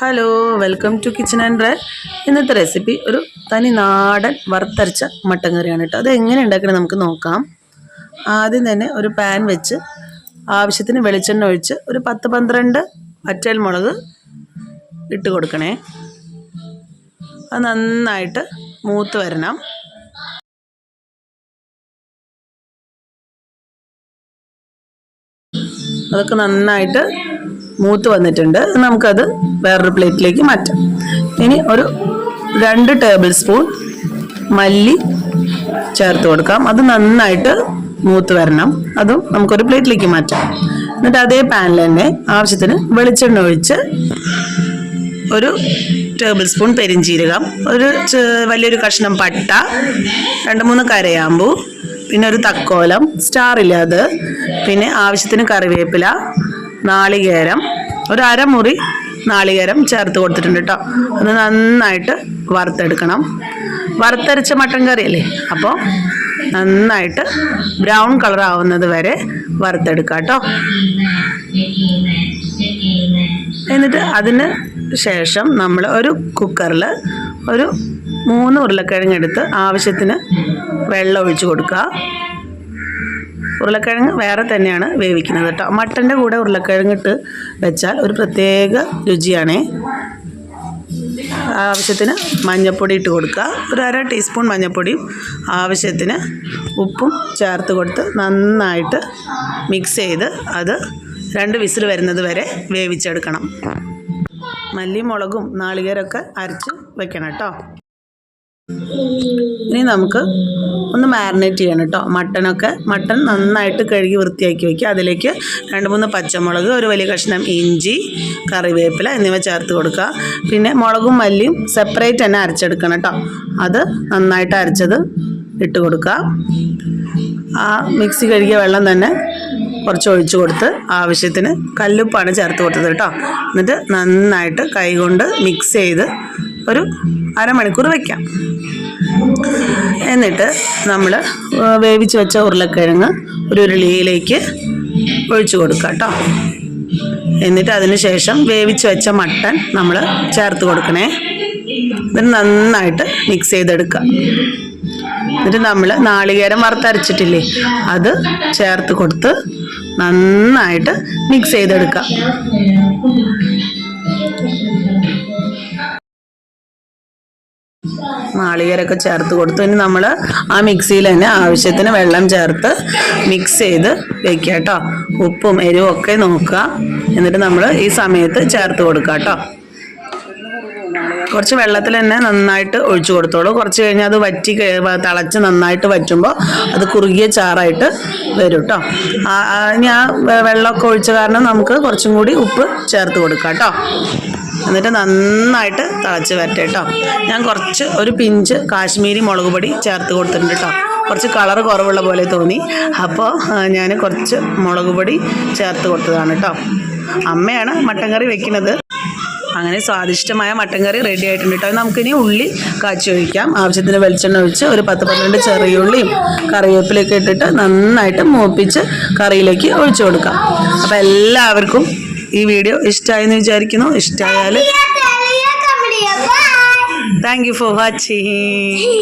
Hello welcome to kitchen and dry ഇന്നത്തെ recipe ഒരു തനി നാടൻ വറുത്തരച്ച മട്ടൻ കറിയാണ് കേട്ടോ. അത് എങ്ങനെ ഉണ്ടാക്കണം നമുക്ക് നോക്കാം. ആദ്യം തന്നെ ഒരു പാൻ വെച്ച് ആവശ്യത്തിന് വെളിച്ചെണ്ണ ഒഴിച്ച് ഒരു പത്ത് പന്ത്രണ്ട് വറ്റൽ മുളക് ഇട്ട് കൊടുക്കണേ. അത് നന്നായിട്ട് മൂത്ത് വരണം. അതൊക്കെ നന്നായിട്ട് മൂത്ത് വന്നിട്ടുണ്ട്. നമുക്കത് വേറൊരു പ്ലേറ്റിലേക്ക് മാറ്റാം. ഇനി ഒരു രണ്ട് ടേബിൾ സ്പൂൺ മല്ലി ചേർത്ത് കൊടുക്കാം. അത് നന്നായിട്ട് മൂത്ത് വരണം. അതും നമുക്കൊരു പ്ലേറ്റിലേക്ക് മാറ്റാം. എന്നിട്ട് അതേ പാനിൽ തന്നെ ആവശ്യത്തിന് വെളിച്ചെണ്ണ ഒഴിച്ച് ഒരു ടേബിൾ സ്പൂൺ പെരിഞ്ചീരകം ഒരു വലിയൊരു കഷ്ണം പട്ട രണ്ട് മൂന്ന് കരയാമ്പൂ പിന്നെ ഒരു തക്കോലം സ്റ്റാർ ഇല്ല അത്. പിന്നെ ആവശ്യത്തിന് കറിവേപ്പില നാളികേരം ഒരു അരമുറി നാളികേരം ചേർത്ത് കൊടുത്തിട്ടുണ്ട് കേട്ടോ അത് നന്നായിട്ട് വറുത്തെടുക്കണം. വറുത്തരച്ച മട്ടൻ കറി അല്ലേ അപ്പോൾ നന്നായിട്ട് ബ്രൗൺ കളർ ആവുന്നത് വരെ വറുത്തെടുക്കുക കേട്ടോ എന്നിട്ട് അതിന് ശേഷം നമ്മൾ ഒരു കുക്കറിൽ ഒരു മൂന്ന് ഉരുളക്കിഴങ്ങ് എടുത്ത് ആവശ്യത്തിന് വെള്ളം ഒഴിച്ച് കൊടുക്കുക. ഉരുളക്കിഴങ്ങ് വേറെ തന്നെയാണ് വേവിക്കുന്നത് കേട്ടോ. മട്ടന്റെ കൂടെ ഉരുളക്കിഴങ്ങ് ഇട്ട് വെച്ചാൽ ഒരു പ്രത്യേക രുചിയാണേ. ആവശ്യത്തിന് മഞ്ഞൾപ്പൊടി ഇട്ട് കൊടുക്കുക. ഒരു അര ടീസ്പൂൺ മഞ്ഞൾപ്പൊടിയും ആവശ്യത്തിന് ഉപ്പും ചേർത്ത് കൊടുത്ത് നന്നായിട്ട് മിക്സ് ചെയ്ത് അത് രണ്ട് വിസിൽ വരുന്നത് വരെ വേവിച്ചെടുക്കണം. മല്ലി മുളകും നാളികേരമൊക്കെ അരച്ച് വെക്കണം കേട്ടോ. ഇനി നമുക്ക് ഒന്ന് മാരിനേറ്റ് ചെയ്യണം കേട്ടോ മട്ടനൊക്കെ മട്ടൺ നന്നായിട്ട് കഴുകി വൃത്തിയാക്കി വയ്ക്കുക അതിലേക്ക് രണ്ട് മൂന്ന് പച്ചമുളക് ഒരു വലിയ കഷ്ണം ഇഞ്ചി കറിവേപ്പില എന്നിവ ചേർത്ത് കൊടുക്കുക. പിന്നെ മുളകും മല്ലിയും സെപ്പറേറ്റ് തന്നെ അരച്ചെടുക്കണം കേട്ടോ അത് നന്നായിട്ട് അരച്ചത് ഇട്ട് കൊടുക്കുക. ആ മിക്സി കഴുകിയ വെള്ളം തന്നെ കുറച്ച് ഒഴിച്ചു കൊടുത്ത് ആവശ്യത്തിന് കല്ലുപ്പാണ് ചേർത്ത് കൊടുത്തത് കേട്ടോ എന്നിട്ട് നന്നായിട്ട് കൈകൊണ്ട് മിക്സ് ചെയ്ത് ഒരു അരമണിക്കൂർ വയ്ക്കാം എന്നിട്ട് നമ്മൾ വേവിച്ച് വെച്ച ഉരുളക്കിഴങ്ങ് ഒരു ഉരുളിയിലേക്ക് ഒഴിച്ചു കൊടുക്കുക കേട്ടോ. എന്നിട്ട് അതിന് ശേഷം വേവിച്ച് വെച്ച മട്ടൻ നമ്മൾ ചേർത്ത് കൊടുക്കണേ. എന്നിട്ട് നന്നായിട്ട് മിക്സ് ചെയ്തെടുക്കുക. എന്നിട്ട് നമ്മൾ നാളികേരം വറുത്തരച്ചിട്ടില്ലേ അത് ചേർത്ത് കൊടുത്ത് നന്നായിട്ട് മിക്സ് ചെയ്തെടുക്കുക. നാളികേരമൊക്കെ ചേർത്ത് കൊടുത്തു. ഇനി നമ്മൾ ആ മിക്സിയിൽ തന്നെ ആവശ്യത്തിന് വെള്ളം ചേർത്ത് മിക്സ് ചെയ്ത് വെക്കുക കേട്ടോ ഉപ്പും എരിവും ഒക്കെ നോക്കുക. എന്നിട്ട് നമ്മൾ ഈ സമയത്ത് ചേർത്ത് കൊടുക്കുക കേട്ടോ കുറച്ച് വെള്ളത്തിൽ തന്നെ നന്നായിട്ട് ഒഴിച്ചു കൊടുത്തോളൂ. കുറച്ച് കഴിഞ്ഞാൽ അത് വറ്റി തിളച്ച് നന്നായിട്ട് വറ്റുമ്പോൾ അത് കുറുകിയ ചാറായിട്ട് വരും കേട്ടോ ഇനി ആ വെള്ളമൊക്കെ ഒഴിച്ച കാരണം നമുക്ക് കുറച്ചും കൂടി ഉപ്പ് ചേർത്ത് കൊടുക്കാം കേട്ടോ എന്നിട്ട് നന്നായിട്ട് തിളച്ച് വരട്ടെ കേട്ടോ ഞാൻ കുറച്ച് ഒരു പിഞ്ച് കാശ്മീരി മുളക് പൊടി ചേർത്ത് കൊടുത്തിട്ടുണ്ട് കേട്ടോ കുറച്ച് കളർ കുറവുള്ള പോലെ തോന്നി. അപ്പോൾ ഞാൻ കുറച്ച് മുളക് പൊടി ചേർത്ത് കൊടുത്തതാണ് കേട്ടോ അമ്മയാണ് മട്ടൻ കറി വെക്കുന്നത്. അങ്ങനെ സ്വാദിഷ്ടമായ മട്ടൻ കറി റെഡി ആയിട്ടുണ്ട് കേട്ടോ. നമുക്കിനി ഉള്ളി കാച്ചി ഒഴിക്കാം. ആവശ്യത്തിന് വെളിച്ചെണ്ണ ഒഴിച്ച് ഒരു പത്ത് പന്ത്രണ്ട് ചെറിയ ഉള്ളിയും കറിവേപ്പിലൊക്കെ ഇട്ടിട്ട് നന്നായിട്ട് മൂപ്പിച്ച് കറിയിലേക്ക് ഒഴിച്ചു കൊടുക്കാം. അപ്പോൾ എല്ലാവർക്കും ഈ വീഡിയോ ഇഷ്ടമായെന്ന് വിചാരിക്കുന്നു. ഇഷ്ടമായാൽ താങ്ക് യു ഫോർ വാച്ചിങ്